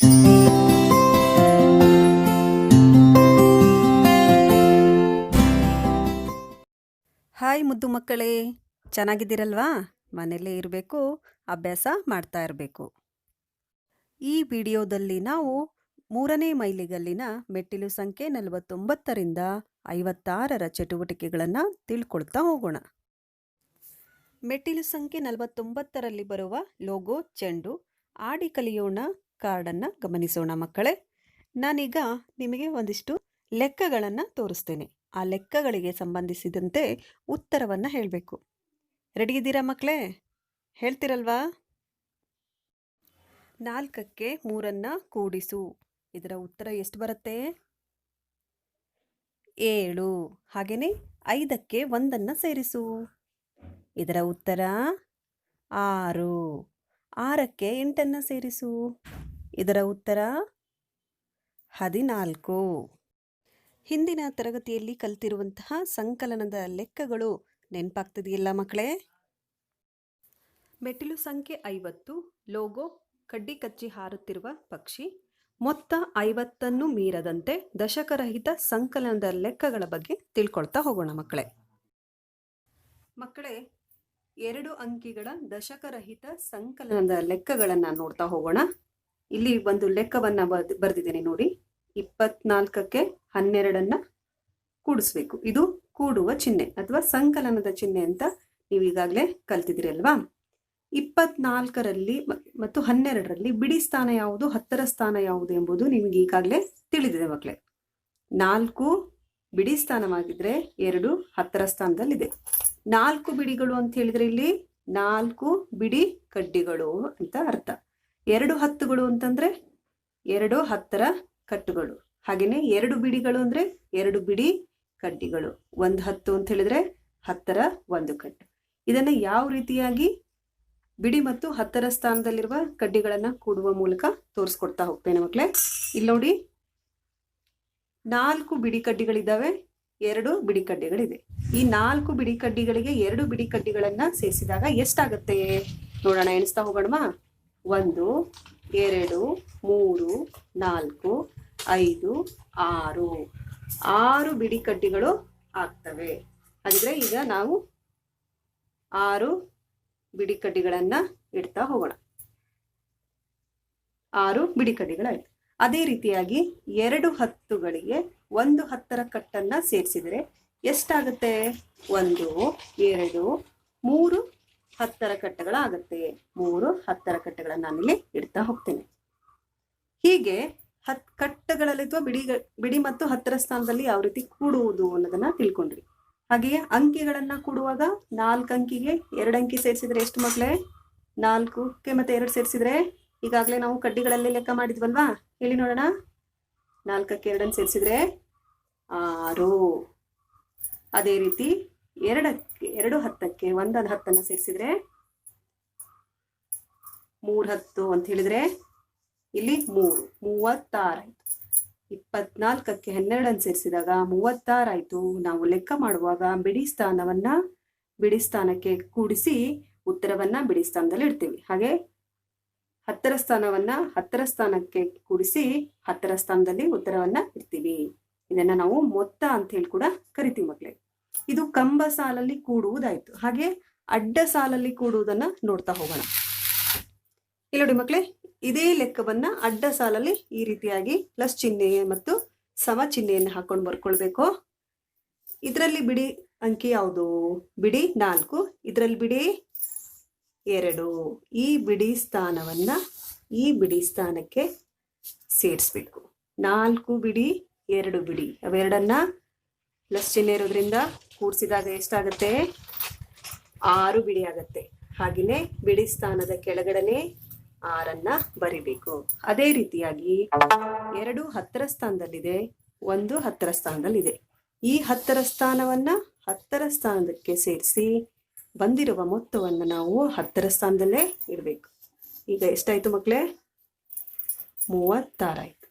Hi ಮುದ್ದು ಮಕ್ಕಳೇ, ಚೆನ್ನಾಗಿದ್ದೀರಲ್ವಾ? ಮನೆಯಲ್ಲೇ ಇರಬೇಕು, ಅಭ್ಯಾಸ ಮಾಡ್ತಾ ಇರಬೇಕು. ಈ ವಿಡಿಯೋದಲ್ಲಿ ನಾವು ಮೂರನೇ ಮೈಲಿಗಲ್ಲಿನ ಮೆಟ್ಟಿಲು ಸಂಖ್ಯೆ ನಲವತ್ತೊಂಬತ್ತರಿಂದ ಐವತ್ತಾರರ ಚಟುವಟಿಕೆಗಳನ್ನು ತಿಳ್ಕೊಳ್ತಾ ಹೋಗೋಣ. ಮೆಟ್ಟಿಲು ಸಂಖ್ಯೆ ನಲವತ್ತೊಂಬತ್ತರಲ್ಲಿ ಬರುವ ಲೋಗೋ ಚೆಂಡು, ಆಡಿ ಕಲಿಯೋಣ ಕಾರ್ಡನ್ನು ಗಮನಿಸೋಣ ಮಕ್ಕಳೇ. ನಾನೀಗ ನಿಮಗೆ ಒಂದಿಷ್ಟು ಲೆಕ್ಕಗಳನ್ನು ತೋರಿಸ್ತೇನೆ. ಆ ಲೆಕ್ಕಗಳಿಗೆ ಸಂಬಂಧಿಸಿದಂತೆ ಉತ್ತರವನ್ನು ಹೇಳಬೇಕು. ರೆಡಿ ಇದ್ದೀರಾ ಮಕ್ಕಳೇ? ಹೇಳ್ತಿರಲ್ವಾ? ನಾಲ್ಕಕ್ಕೆ ಮೂರನ್ನು ಕೂಡಿಸು. ಇದರ ಉತ್ತರ ಎಷ್ಟು ಬರುತ್ತೆ? ಏಳು. ಹಾಗೆಯೇ ಐದಕ್ಕೆ ಒಂದನ್ನು ಸೇರಿಸು. ಇದರ ಉತ್ತರ ಆರು. ಆರಕ್ಕೆ ಎಂಟನ್ನು ಸೇರಿಸು. ಇದರ ಉತ್ತರ ಹದಿನಾಲ್ಕು. ಹಿಂದಿನ ತರಗತಿಯಲ್ಲಿ ಕಲ್ತಿರುವಂತಹ ಸಂಕಲನದ ಲೆಕ್ಕಗಳು ನೆನಪಾಗ್ತಿದೆಯಲ್ಲ ಮಕ್ಕಳೇ? ಮೆಟ್ಟಿಲು ಸಂಖ್ಯೆ ಐವತ್ತು, ಲೋಗೋ ಕಡ್ಡಿ ಕಚ್ಚಿ ಹಾರುತ್ತಿರುವ ಪಕ್ಷಿ, ಮೊತ್ತ ಐವತ್ತನ್ನು ಮೀರದಂತೆ ದಶಕರಹಿತ ಸಂಕಲನದ ಲೆಕ್ಕಗಳ ಬಗ್ಗೆ ತಿಳ್ಕೊಳ್ತಾ ಹೋಗೋಣ ಮಕ್ಕಳೇ. ಮಕ್ಕಳೇ, ಎರಡು ಅಂಕಿಗಳ ದಶಕರಹಿತ ಸಂಕಲನದ ಲೆಕ್ಕಗಳನ್ನು ನೋಡ್ತಾ ಹೋಗೋಣ. ಇಲ್ಲಿ ಒಂದು ಲೆಕ್ಕವನ್ನ ಬರ್ದ್- ಬರ್ದಿದ್ದೇನೆ ನೋಡಿ. ಇಪ್ಪತ್ನಾಲ್ಕಕ್ಕೆ ಹನ್ನೆರಡನ್ನ ಕೂಡಿಸ್ಬೇಕು. ಇದು ಕೂಡುವ ಚಿಹ್ನೆ ಅಥವಾ ಸಂಕಲನದ ಚಿಹ್ನೆ ಅಂತ ನೀವು ಈಗಾಗಲೇ ಕಲ್ತಿದ್ದೀರಿ ಅಲ್ವಾ? ಇಪ್ಪತ್ನಾಲ್ಕರಲ್ಲಿ ಮತ್ತು ಹನ್ನೆರಡರಲ್ಲಿ ಬಿಡಿ ಸ್ಥಾನ ಯಾವುದು, ಹತ್ತರ ಸ್ಥಾನ ಯಾವುದು ಎಂಬುದು ನಿಮಗೆ ಈಗಾಗಲೇ ತಿಳಿದಿದೆ ಮಕ್ಕಳೇ ನಾಲ್ಕು ಬಿಡಿ ಸ್ಥಾನವಾಗಿದ್ರೆ ಎರಡು ಹತ್ತರ ಸ್ಥಾನದಲ್ಲಿದೆ. ನಾಲ್ಕು ಬಿಡಿಗಳು ಅಂತ ಹೇಳಿದ್ರೆ ಇಲ್ಲಿ ನಾಲ್ಕು ಬಿಡಿ ಕಡ್ಡಿಗಳು ಅಂತ ಅರ್ಥ. ಎರಡು ಹತ್ತುಗಳು ಅಂತಂದ್ರೆ ಎರಡು ಹತ್ತರ ಕಟ್ಟುಗಳು. ಹಾಗೇನೆ ಎರಡು ಬಿಡಿಗಳು ಅಂದ್ರೆ ಎರಡು ಬಿಡಿ ಕಡ್ಡಿಗಳು. ಒಂದು ಹತ್ತು ಅಂತ ಹೇಳಿದ್ರೆ ಹತ್ತರ ಒಂದು ಕಟ್ಟು. ಇದನ್ನ ಯಾವ ರೀತಿಯಾಗಿ ಬಿಡಿ ಮತ್ತು ಹತ್ತರ ಸ್ಥಾನದಲ್ಲಿರುವ ಕಡ್ಡಿಗಳನ್ನ ಕೂಡುವ ಮೂಲಕ ತೋರಿಸ್ಕೊಡ್ತಾ ಹೋಗ್ತೇನೆ ಮಕ್ಕಳೇ ಇಲ್ಲಿ ನಾಲ್ಕು ಬಿಡಿ ಕಡ್ಡಿಗಳಿದ್ದಾವೆ, ಎರಡು ಬಿಡಿ ಕಡ್ಡಿಗಳಿದೆ. ಈ ನಾಲ್ಕು ಬಿಡಿ ಕಡ್ಡಿಗಳಿಗೆ ಎರಡು ಬಿಡಿ ಕಡ್ಡಿಗಳನ್ನ ಸೇರಿಸಿದಾಗ ಎಷ್ಟಾಗತ್ತೆ? ನೋಡೋಣ ಎಣಿಸ್ತಾ ಹೋಗೋಣವಾ? ಒಂದು, ಎರಡು, ಮೂರು, ನಾಲ್ಕು, ಐದು, ಆರು. ಆರು ಬಿಡಿ ಕಡ್ಡಿಗಳು ಆಗ್ತವೆ. ಹಾಗಿದ್ರೆ ಈಗ ನಾವು ಆರು ಬಿಡಿ ಕಡ್ಡಿಗಳನ್ನ ಇಡ್ತಾ ಹೋಗೋಣ. ಆರು ಬಿಡಿ ಕಡ್ಡಿಗಳಾಯ್ತು ಅದೇ ರೀತಿಯಾಗಿ ಎರಡು ಹತ್ತುಗಳಿಗೆ ಒಂದು ಹತ್ತರ ಕಟ್ಟನ್ನ ಸೇರಿಸಿದರೆ ಎಷ್ಟಾಗುತ್ತೆ? ಒಂದು, ಎರಡು, ಮೂರು ಹತ್ತರ ಕಟ್ಟೆಗಳಾಗತ್ತೆ. ಮೂರು ಹತ್ತರ ನಾನು ನಾನಿಲ್ಲಿ ಇಡ್ತಾ ಹೋಗ್ತೇನೆ. ಹೀಗೆ ಹತ್ ಕಟ್ಟಗಳಲ್ಲಿ ಅಥವಾ ಬಿಡಿ ಬಿಡಿ ಮತ್ತು ಹತ್ತರ ಸ್ಥಾನದಲ್ಲಿ ಯಾವ ರೀತಿ ಕೂಡುವುದು ಅನ್ನೋದನ್ನ ತಿಳ್ಕೊಂಡ್ರಿ. ಹಾಗೆಯೇ ಅಂಕಿಗಳನ್ನ ಕೂಡುವಾಗ ನಾಲ್ಕು ಅಂಕಿಗೆ ಎರಡು ಅಂಕಿ ಸೇರಿಸಿದ್ರೆ ಎಷ್ಟು ಮಕ್ಕಳೇ ನಾಲ್ಕಕ್ಕೆ ಮತ್ತೆ ಎರಡು ಸೇರಿಸಿದ್ರೆ ಈಗಾಗಲೇ ನಾವು ಕಡ್ಡಿಗಳಲ್ಲಿ ಲೆಕ್ಕ ಮಾಡಿದ್ವಲ್ವಾ? ಹೇಳಿ ನೋಡೋಣ. ನಾಲ್ಕಕ್ಕೆ ಎರಡನ್ನು ಸೇರಿಸಿದ್ರೆ ಆರು. ಅದೇ ರೀತಿ ಎರಡಕ್ಕೆ, ಎರಡು ಹತ್ತಕ್ಕೆ, ಒಂದೊಂದು ಹತ್ತನ್ನು ಸೇರಿಸಿದ್ರೆ ಮೂರು ಹತ್ತು ಅಂತ ಹೇಳಿದ್ರೆ ಇಲ್ಲಿ ಮೂರು ಮೂವತ್ತಾರಾಯ್ತು ಇಪ್ಪತ್ನಾಲ್ಕಕ್ಕೆ ಹನ್ನೆರಡನ್ನು ಸೇರಿಸಿದಾಗ ಮೂವತ್ತಾರಾಯ್ತು ನಾವು ಲೆಕ್ಕ ಮಾಡುವಾಗ ಬಿಡಿ ಸ್ಥಾನವನ್ನ ಬಿಡಿ ಸ್ಥಾನಕ್ಕೆ ಕೂಡಿಸಿ ಉತ್ತರವನ್ನ ಬಿಡಿ ಸ್ಥಾನದಲ್ಲಿ ಇಡ್ತೀವಿ. ಹಾಗೆ ಹತ್ತರ ಸ್ಥಾನವನ್ನ ಹತ್ತರ ಸ್ಥಾನಕ್ಕೆ ಕೂಡಿಸಿ ಹತ್ತರ ಸ್ಥಾನದಲ್ಲಿ ಉತ್ತರವನ್ನ ಇಡ್ತೀವಿ. ಇದನ್ನ ನಾವು ಮೊತ್ತ ಅಂತ ಹೇಳಿ ಕೂಡ ಕರಿತೀವಿ ಮಕ್ಕಳೇ ಇದು ಕಂಬ ಸಾಲಲ್ಲಿ ಕೂಡುವುದಾಯ್ತು. ಹಾಗೆ ಅಡ್ಡ ಸಾಲಲ್ಲಿ ಕೂಡುವುದನ್ನ ನೋಡ್ತಾ ಹೋಗೋಣ. ಇಲ್ಲಿ ನೋಡಿ ಮಕ್ಕಳೇ ಇದೇ ಲೆಕ್ಕವನ್ನ ಅಡ್ಡ ಸಾಲಲ್ಲಿ ಈ ರೀತಿಯಾಗಿ ಪ್ಲಸ್ ಚಿಹ್ನೆ ಮತ್ತು ಸಮ ಚಿಹ್ನೆಯನ್ನು ಹಾಕೊಂಡು ಬರ್ಕೊಳ್ಬೇಕು. ಇದರಲ್ಲಿ ಬಿಡಿ ಅಂಕಿ ಯಾವುದು? ಬಿಡಿ ನಾಲ್ಕು. ಇದರಲ್ಲಿ ಬಿಡಿ ಎರಡು. ಈ ಬಿಡಿ ಸ್ಥಾನವನ್ನ ಈ ಬಿಡಿ ಸ್ಥಾನಕ್ಕೆ ಸೇರಿಸ್ಬೇಕು. ನಾಲ್ಕು ಬಿಡಿ, ಎರಡು ಬಿಡಿ. ಅವೆರಡನ್ನ ಪ್ಲಸ್ ಚಿಹ್ನೆ ಇರೋದ್ರಿಂದ ಕೂಡಿಸಿದಾಗ ಎಷ್ಟಾಗತ್ತೆ ಆರು ಬಿಡಿ ಆಗತ್ತೆ. ಹಾಗೆಯೇ ಬಿಡಿ ಸ್ಥಾನದ ಕೆಳಗಡೆನೆ ಆರನ್ನ ಬರಿಬೇಕು. ಅದೇ ರೀತಿಯಾಗಿ ಎರಡು ಹತ್ತರ ಸ್ಥಾನದಲ್ಲಿದೆ, ಒಂದು ಹತ್ತರ ಸ್ಥಾನದಲ್ಲಿದೆ. ಈ ಹತ್ತರ ಸ್ಥಾನವನ್ನ ಹತ್ತರ ಸ್ಥಾನಕ್ಕೆ ಸೇರಿಸಿ ಬಂದಿರುವ ಮೊತ್ತವನ್ನು ನಾವು ಹತ್ತರ ಸ್ಥಾನದಲ್ಲೇ ಇಡಬೇಕು. ಈಗ ಎಷ್ಟಾಯ್ತು ಮಕ್ಕಳೇ ಮೂವತ್ತಾರಾಯ್ತು.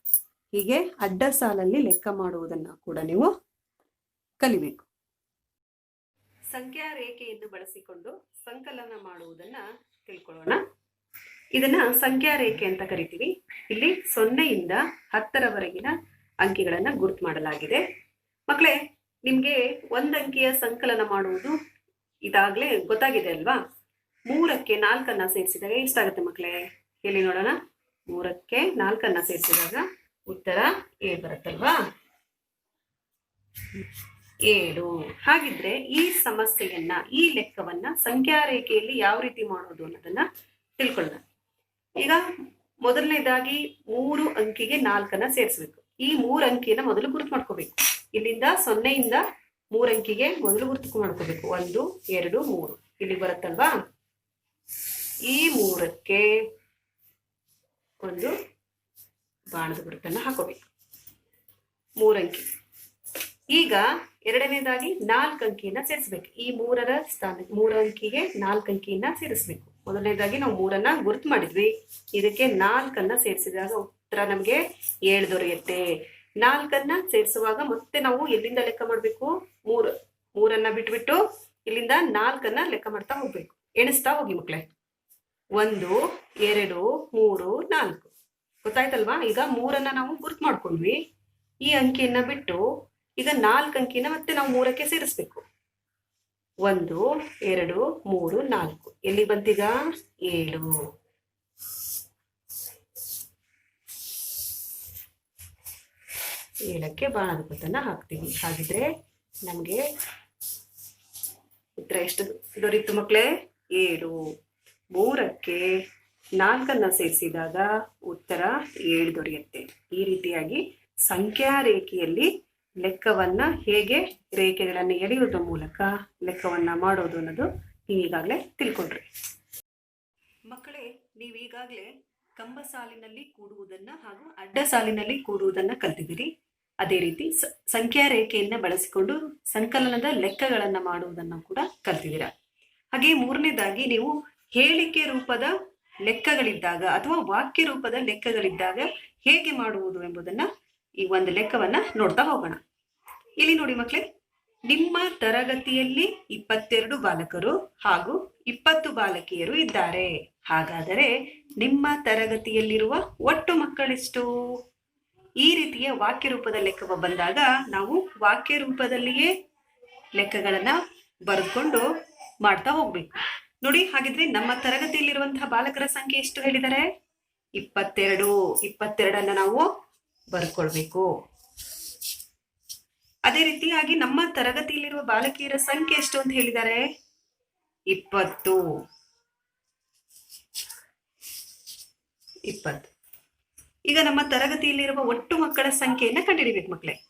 ಹೀಗೆ ಅಡ್ಡ ಸಾಲಲ್ಲಿ ಲೆಕ್ಕ ಮಾಡುವುದನ್ನ ಕೂಡ ನೀವು ಕಲಿಬೇಕು. ಸಂಖ್ಯಾ ರೇಖೆಯನ್ನು ಬಳಸಿಕೊಂಡು ಸಂಕಲನ ಮಾಡುವುದನ್ನ ತಿಳ್ಕೊಳ್ಳೋಣ. ಇದನ್ನ ಸಂಖ್ಯಾ ರೇಖೆ ಅಂತ ಕರಿತೀವಿ. ಇಲ್ಲಿ ಸೊನ್ನೆಯಿಂದ ಹತ್ತರವರೆಗಿನ ಅಂಕಿಗಳನ್ನ ಗುರುತು ಮಾಡಲಾಗಿದೆ. ಮಕ್ಕಳೇ ನಿಮ್ಗೆ ಒಂದಂಕಿಯ ಸಂಕಲನ ಮಾಡುವುದು ಇದಾಗ್ಲೇ ಗೊತ್ತಾಗಿದೆ ಅಲ್ವಾ? ಮೂರಕ್ಕೆ ನಾಲ್ಕನ್ನ ಸೇರಿಸಿದಾಗ ಎಷ್ಟಾಗುತ್ತೆ ಮಕ್ಕಳೇ ಹೇಳಿ ನೋಡೋಣ? ಮೂರಕ್ಕೆ ನಾಲ್ಕನ್ನ ಸೇರಿಸಿದಾಗ ಉತ್ತರ ಏಳು ಬರುತ್ತಲ್ವಾ? ಏಳು. ಹಾಗಿದ್ರೆ ಈ ಸಮಸ್ಯೆಯನ್ನ, ಈ ಲೆಕ್ಕವನ್ನ ಸಂಖ್ಯಾ ರೇಖೆಯಲ್ಲಿ ಯಾವ ರೀತಿ ಮಾಡೋದು ಅನ್ನೋದನ್ನ ತಿಳ್ಕೊಳ್ಳೋಣ. ಈಗ ಮೊದಲನೇದಾಗಿ ಮೂರು ಅಂಕಿಗೆ ನಾಲ್ಕನ್ನ ಸೇರಿಸ್ಬೇಕು. ಈ ಮೂರು ಅಂಕಿಯನ್ನ ಮೊದಲು ಗುರುತು ಮಾಡ್ಕೋಬೇಕು. ಇಲ್ಲಿಂದ ಸೊನ್ನೆಯಿಂದ ಮೂರು ಅಂಕಿಗೆ ಮೊದಲು ಗುರುತು ಮಾಡ್ಕೋಬೇಕು. ಒಂದು, ಎರಡು, ಮೂರು. ಇಲ್ಲಿ ಬರುತ್ತಲ್ವಾ? ಈ ಮೂರಕ್ಕೆ ಒಂದು ಬಾಣದ ಗುರುತನ್ನ ಹಾಕೋಬೇಕು. ಮೂರಂಕಿ ಈಗ ಎರಡನೇದಾಗಿ ನಾಲ್ಕು ಅಂಕಿಯನ್ನ ಸೇರಿಸ್ಬೇಕು. ಈ ಮೂರರ ಸ್ಥಾನ, ಮೂರ ಅಂಕಿಗೆ ನಾಲ್ಕು ಅಂಕಿಯನ್ನ ಸೇರಿಸ್ಬೇಕು. ಮೊದಲನೇದಾಗಿ ನಾವು ಮೂರನ್ನ ಗುರುತು ಮಾಡಿದ್ವಿ. ಇದಕ್ಕೆ ನಾಲ್ಕನ್ನ ಸೇರಿಸಿದಾಗ ಉತ್ತರ ನಮಗೆ ಏಳು ದೊರೆಯುತ್ತೆ. ನಾಲ್ಕನ್ನ ಸೇರಿಸುವಾಗ ಮತ್ತೆ ನಾವು ಎಲ್ಲಿಂದ ಲೆಕ್ಕ ಮಾಡಬೇಕು? ಮೂರು. ಮೂರನ್ನ ಬಿಟ್ಬಿಟ್ಟು ಇಲ್ಲಿಂದ ನಾಲ್ಕನ್ನ ಲೆಕ್ಕ ಮಾಡ್ತಾ ಹೋಗ್ಬೇಕು. ಎಣಿಸ್ತಾ ಹೋಗಿ ಮಕ್ಳೆ. ಒಂದು, ಎರಡು, ಮೂರು, ನಾಲ್ಕು. ಗೊತ್ತಾಯ್ತಲ್ವಾ? ಈಗ ಮೂರನ್ನ ನಾವು ಗುರುತು ಮಾಡ್ಕೊಂಡ್ವಿ. ಈ ಅಂಕಿಯನ್ನ ಬಿಟ್ಟು ಈಗ ನಾಲ್ಕು ಅಂಕಿನ ಮತ್ತೆ ನಾವು ಮೂರಕ್ಕೆ ಸೇರಿಸ್ಬೇಕು. ಒಂದು, ಎರಡು, ಮೂರು, ನಾಲ್ಕು. ಎಲ್ಲಿ ಬಂತೀಗ? ಏಳು. ಏಳಕ್ಕೆ ಬಾಣದ ಗುರುತನ್ನ ಹಾಕ್ತೀವಿ. ಹಾಗಿದ್ರೆ ನಮಗೆ ಉತ್ತರ ಎಷ್ಟು ದೊರೀತು ಮಕ್ಕಳೇ ಏಳು. ಮೂರಕ್ಕೆ ನಾಲ್ಕನ್ನ ಸೇರಿಸಿದಾಗ ಉತ್ತರ ಏಳು ದೊರೆಯುತ್ತೆ. ಈ ರೀತಿಯಾಗಿ ಸಂಖ್ಯಾ ರೇಖೆಯಲ್ಲಿ ಲೆಕ್ಕವನ್ನ ಹೇಗೆ ರೇಖೆಗಳನ್ನು ಎಳೆಯುವುದರ ಮೂಲಕ ಲೆಕ್ಕವನ್ನ ಮಾಡೋದು ಅನ್ನೋದು ನೀವು ಈಗಾಗಲೇ ತಿಳ್ಕೊಂಡ್ರಿ. ಮಕ್ಕಳೇ, ನೀವು ಈಗಾಗಲೇ ಕಂಬ ಸಾಲಿನಲ್ಲಿ ಕೂಡುವುದನ್ನ ಹಾಗೂ ಅಡ್ಡ ಸಾಲಿನಲ್ಲಿ ಕೂಡುವುದನ್ನು ಕಲ್ತಿದ್ದೀರಿ. ಅದೇ ರೀತಿ ಸಂಖ್ಯಾ ರೇಖೆಯನ್ನ ಬಳಸಿಕೊಂಡು ಸಂಕಲನದ ಲೆಕ್ಕಗಳನ್ನ ಮಾಡುವುದನ್ನ ಕೂಡ ಕಲ್ತಿದ್ದೀರ. ಹಾಗೆ ಮೂರನೇದಾಗಿ ನೀವು ಹೇಳಿಕೆ ರೂಪದ ಲೆಕ್ಕಗಳಿದ್ದಾಗ ಅಥವಾ ವಾಕ್ಯ ರೂಪದ ಲೆಕ್ಕಗಳಿದ್ದಾಗ ಹೇಗೆ ಮಾಡುವುದು ಎಂಬುದನ್ನ ಈ ಒಂದು ಲೆಕ್ಕವನ್ನ ನೋಡ್ತಾ ಹೋಗೋಣ. ಇಲ್ಲಿ ನೋಡಿ ಮಕ್ಕಳೇ ನಿಮ್ಮ ತರಗತಿಯಲ್ಲಿ ಇಪ್ಪತ್ತೆರಡು ಬಾಲಕರು ಹಾಗೂ ಇಪ್ಪತ್ತು ಬಾಲಕಿಯರು ಇದ್ದಾರೆ. ಹಾಗಾದರೆ ನಿಮ್ಮ ತರಗತಿಯಲ್ಲಿರುವ ಒಟ್ಟು ಮಕ್ಕಳಿಷ್ಟು? ಈ ರೀತಿಯ ವಾಕ್ಯ ರೂಪದ ಲೆಕ್ಕವ ಬಂದಾಗ ನಾವು ವಾಕ್ಯ ರೂಪದಲ್ಲಿಯೇ ಲೆಕ್ಕಗಳನ್ನ ಬರೆದುಕೊಂಡು ಮಾಡ್ತಾ ಹೋಗ್ಬೇಕು. ನೋಡಿ, ಹಾಗಿದ್ರೆ ನಮ್ಮ ತರಗತಿಯಲ್ಲಿರುವಂತಹ ಬಾಲಕರ ಸಂಖ್ಯೆ ಎಷ್ಟು ಹೇಳಿದ್ದಾರೆ ಇಪ್ಪತ್ತೆರಡು. ಇಪ್ಪತ್ತೆರಡನ್ನ ನಾವು ಬರ್ಕೊಳ್ಬೇಕು. ಅದೇ ರೀತಿಯಾಗಿ ನಮ್ಮ ತರಗತಿಯಲ್ಲಿರುವ ಬಾಲಕಿಯರ ಸಂಖ್ಯೆ ಎಷ್ಟು ಅಂತ ಹೇಳಿದ್ದಾರೆ ಇಪ್ಪತ್ತು. ಇಪ್ಪತ್ತು. ಈಗ ನಮ್ಮ ತರಗತಿಯಲ್ಲಿರುವ ಒಟ್ಟು ಮಕ್ಕಳ ಸಂಖ್ಯೆಯನ್ನ ಕಂಡುಹಿಡಿಬೇಕು ಮಕ್ಕಳೇ.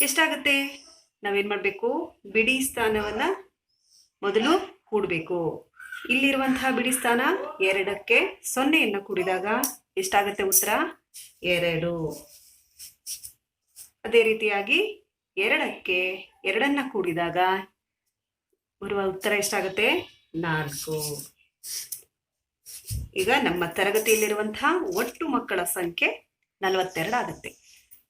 ಎಷ್ಟಾಗತ್ತೆ? ನಾವೇನ್ ಮಾಡ್ಬೇಕು? ಬಿಡಿ ಸ್ಥಾನವನ್ನ ಮೊದಲು ಕೂಡಬೇಕು. ಇಲ್ಲಿರುವಂತಹ ಬಿಡಿ ಸ್ಥಾನ ಎರಡಕ್ಕೆ ಸೊನ್ನೆಯನ್ನ ಕೂಡಿದಾಗ ಎಷ್ಟಾಗತ್ತೆ ಉತ್ತರ? ಎರಡು. ಅದೇ ರೀತಿಯಾಗಿ ಎರಡಕ್ಕೆ ಎರಡನ್ನ ಕೂಡಿದಾಗ ಬರುವ ಉತ್ತರ ಎಷ್ಟಾಗುತ್ತೆ? ನಾಲ್ಕು. ಈಗ ನಮ್ಮ ತರಗತಿಯಲ್ಲಿರುವಂತಹ ಒಟ್ಟು ಮಕ್ಕಳ ಸಂಖ್ಯೆ ನಲವತ್ತೆರಡು ಆಗುತ್ತೆ.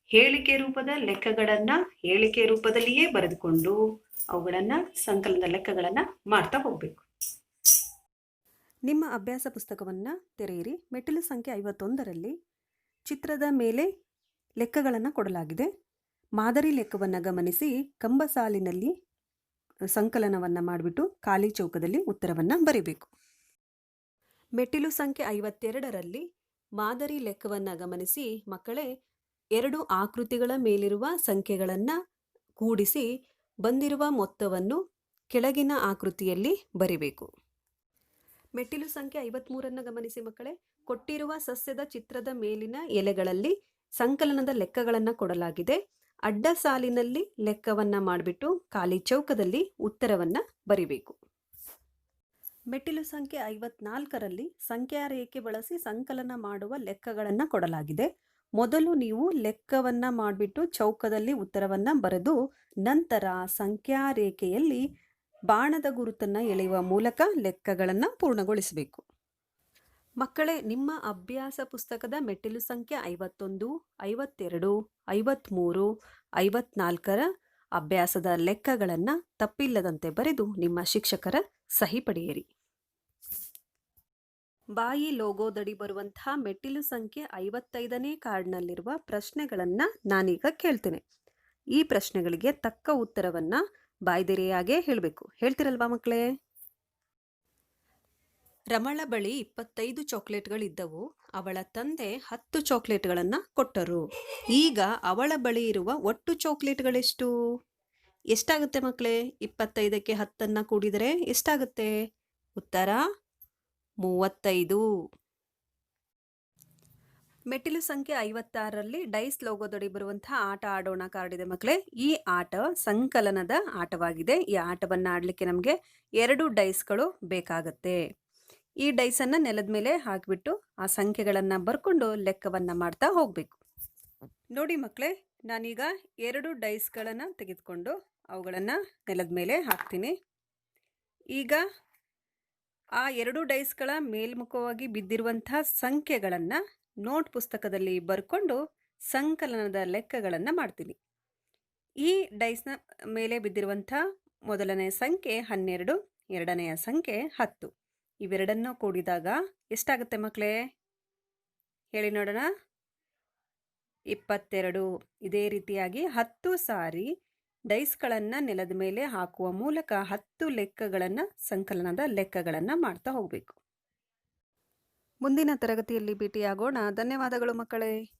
ಹೇಳಿಕೆ ರೂಪದ ಲೆಕ್ಕಗಳನ್ನ ಹೇಳಿಕೆ ರೂಪದಲ್ಲಿಯೇ ಬರೆದುಕೊಂಡು ಅವುಗಳನ್ನ ಸಂಕಲನದ ಲೆಕ್ಕಗಳನ್ನ ಮಾಡ್ತಾ ಹೋಗ್ಬೇಕು. ನಿಮ್ಮ ಅಭ್ಯಾಸ ಪುಸ್ತಕವನ್ನು ತೆರೆಯಿರಿ. ಮೆಟ್ಟಿಲು ಸಂಖ್ಯೆ ಐವತ್ತೊಂದರಲ್ಲಿ ಚಿತ್ರದ ಮೇಲೆ ಲೆಕ್ಕಗಳನ್ನು ಕೊಡಲಾಗಿದೆ. ಮಾದರಿ ಲೆಕ್ಕವನ್ನು ಗಮನಿಸಿ ಕಂಬ ಸಾಲಿನಲ್ಲಿ ಸಂಕಲನವನ್ನು ಮಾಡಿಬಿಟ್ಟು ಖಾಲಿ ಚೌಕದಲ್ಲಿ ಉತ್ತರವನ್ನು ಬರೀಬೇಕು. ಮೆಟ್ಟಿಲು ಸಂಖ್ಯೆ ಐವತ್ತೆರಡರಲ್ಲಿ ಮಾದರಿ ಲೆಕ್ಕವನ್ನು ಗಮನಿಸಿ ಮಕ್ಕಳೇ ಎರಡು ಆಕೃತಿಗಳ ಮೇಲಿರುವ ಸಂಖ್ಯೆಗಳನ್ನು ಕೂಡಿಸಿ ಬಂದಿರುವ ಮೊತ್ತವನ್ನು ಕೆಳಗಿನ ಆಕೃತಿಯಲ್ಲಿ ಬರಿಬೇಕು. ಮೆಟ್ಟಿಲು ಸಂಖ್ಯೆ ಐವತ್ಮೂರನ್ನು ಗಮನಿಸಿ ಮಕ್ಕಳೇ. ಕೊಟ್ಟಿರುವ ಸಸ್ಯದ ಚಿತ್ರದ ಮೇಲಿನ ಎಲೆಗಳಲ್ಲಿ ಸಂಕಲನದ ಲೆಕ್ಕಗಳನ್ನು ಕೊಡಲಾಗಿದೆ. ಅಡ್ಡ ಸಾಲಿನಲ್ಲಿ ಲೆಕ್ಕವನ್ನ ಮಾಡಿಬಿಟ್ಟು ಖಾಲಿ ಚೌಕದಲ್ಲಿ ಉತ್ತರವನ್ನ ಬರಿಬೇಕು. ಮೆಟ್ಟಿಲು ಸಂಖ್ಯೆ ಐವತ್ನಾಲ್ಕರಲ್ಲಿ ಸಂಖ್ಯಾ ರೇಖೆ ಬಳಸಿ ಸಂಕಲನ ಮಾಡುವ ಲೆಕ್ಕಗಳನ್ನು ಕೊಡಲಾಗಿದೆ. ಮೊದಲು ನೀವು ಲೆಕ್ಕವನ್ನ ಮಾಡಿಬಿಟ್ಟು ಚೌಕದಲ್ಲಿ ಉತ್ತರವನ್ನು ಬರೆದು ನಂತರ ಸಂಖ್ಯಾ ರೇಖೆಯಲ್ಲಿ ಬಾಣದ ಗುರುತನ್ನು ಎಳೆಯುವ ಮೂಲಕ ಲೆಕ್ಕಗಳನ್ನು ಪೂರ್ಣಗೊಳಿಸಬೇಕು. ಮಕ್ಕಳೇ, ನಿಮ್ಮ ಅಭ್ಯಾಸ ಪುಸ್ತಕದ ಮೆಟ್ಟಿಲು ಸಂಖ್ಯೆ ಐವತ್ತೊಂದು, ಐವತ್ತೆರಡು ಐವತ್ತ್ಮೂರು ಐವತ್ನಾಲ್ಕರ ಅಭ್ಯಾಸದ ಲೆಕ್ಕಗಳನ್ನು ತಪ್ಪಿಲ್ಲದಂತೆ ಬರೆದು ನಿಮ್ಮ ಶಿಕ್ಷಕರ ಸಹಿ ಪಡೆಯಿರಿ. ಬಾಯಿ ಲೋಗೋದಡಿ ಬರುವಂತಹ ಮೆಟ್ಟಿಲು ಸಂಖ್ಯೆ ಐವತ್ತೈದನೇ ಕಾರ್ಡ್ನಲ್ಲಿರುವ ಪ್ರಶ್ನೆಗಳನ್ನು ನಾನೀಗ ಕೇಳ್ತೇನೆ. ಈ ಪ್ರಶ್ನೆಗಳಿಗೆ ತಕ್ಕ ಉತ್ತರವನ್ನು ಬಾಯ್ದೆರೆಯಾಗೇ ಹೇಳಬೇಕು. ಹೇಳ್ತಿರಲ್ವಾ ಮಕ್ಕಳೇ? ರಮಳ ಬಳಿ ಇಪ್ಪತ್ತೈದು ಚಾಕ್ಲೇಟ್ಗಳಿದ್ದವು. ಅವಳ ತಂದೆ ಹತ್ತು ಚಾಕ್ಲೇಟ್ಗಳನ್ನು ಕೊಟ್ಟರು. ಈಗ ಅವಳ ಬಳಿ ಇರುವ ಒಟ್ಟು ಚಾಕ್ಲೇಟ್ಗಳೆಷ್ಟು? ಎಷ್ಟಾಗುತ್ತೆ ಮಕ್ಕಳೇ? ಇಪ್ಪತ್ತೈದಕ್ಕೆ ಹತ್ತನ್ನು ಕೂಡಿದರೆ ಎಷ್ಟಾಗುತ್ತೆ? ಉತ್ತರ, ಮೂವತ್ತೈದು. ಮೆಟ್ಟಿಲು ಸಂಖ್ಯೆ ಐವತ್ತಾರರಲ್ಲಿ ಡೈಸ್ ಲೋಗೋದಡಿ ಬರುವಂತಹ ಆಟ ಆಡೋಣ ಕಾರ್ಡ್ ಇದೆ ಮಕ್ಕಳೇ. ಈ ಆಟ ಸಂಕಲನದ ಆಟವಾಗಿದೆ. ಈ ಆಟವನ್ನು ಆಡಲಿಕ್ಕೆ ನಮಗೆ ಎರಡು ಡೈಸ್ಗಳು ಬೇಕಾಗತ್ತೆ. ಈ ಡೈಸನ್ನು ನೆಲದ ಮೇಲೆ ಹಾಕಿಬಿಟ್ಟು ಆ ಸಂಖ್ಯೆಗಳನ್ನು ಬರ್ಕೊಂಡು ಲೆಕ್ಕವನ್ನು ಮಾಡ್ತಾ ಹೋಗಬೇಕು. ನೋಡಿ ಮಕ್ಕಳೇ, ನಾನೀಗ ಎರಡು ಡೈಸ್ಗಳನ್ನು ತೆಗೆದುಕೊಂಡು ಅವುಗಳನ್ನು ನೆಲದ ಮೇಲೆ ಹಾಕ್ತೀನಿ. ಈಗ ಆ ಎರಡು ಡೈಸ್ಗಳ ಮೇಲ್ಮುಖವಾಗಿ ಬಿದ್ದಿರುವಂಥ ಸಂಖ್ಯೆಗಳನ್ನು ನೋಟ್ ಪುಸ್ತಕದಲ್ಲಿ ಬರ್ಕೊಂಡು ಸಂಕಲನದ ಲೆಕ್ಕಗಳನ್ನು ಮಾಡ್ತೀನಿ. ಈ ಡೈಸ್ನ ಮೇಲೆ ಬಿದ್ದಿರುವಂಥ ಮೊದಲನೇ ಸಂಖ್ಯೆ ಹನ್ನೆರಡು, ಎರಡನೆಯ ಸಂಖ್ಯೆ ಹತ್ತು. ಇವೆರಡನ್ನೂ ಕೂಡಿದಾಗ ಎಷ್ಟಾಗುತ್ತೆ ಮಕ್ಕಳೇ ಹೇಳಿ ನೋಡೋಣ. ಇಪ್ಪತ್ತೆರಡು. ಇದೇ ರೀತಿಯಾಗಿ ಹತ್ತು ಸಾರಿ ಡೈಸ್ಗಳನ್ನು ನೆಲದ ಮೇಲೆ ಹಾಕುವ ಮೂಲಕ ಹತ್ತು ಲೆಕ್ಕಗಳನ್ನು, ಸಂಕಲನದ ಲೆಕ್ಕಗಳನ್ನು ಮಾಡ್ತಾ ಹೋಗಬೇಕು. ಮುಂದಿನ ತರಗತಿಯಲ್ಲಿ ಭೇಟಿಯಾಗೋಣ. ಧನ್ಯವಾದಗಳು ಮಕ್ಕಳೇ.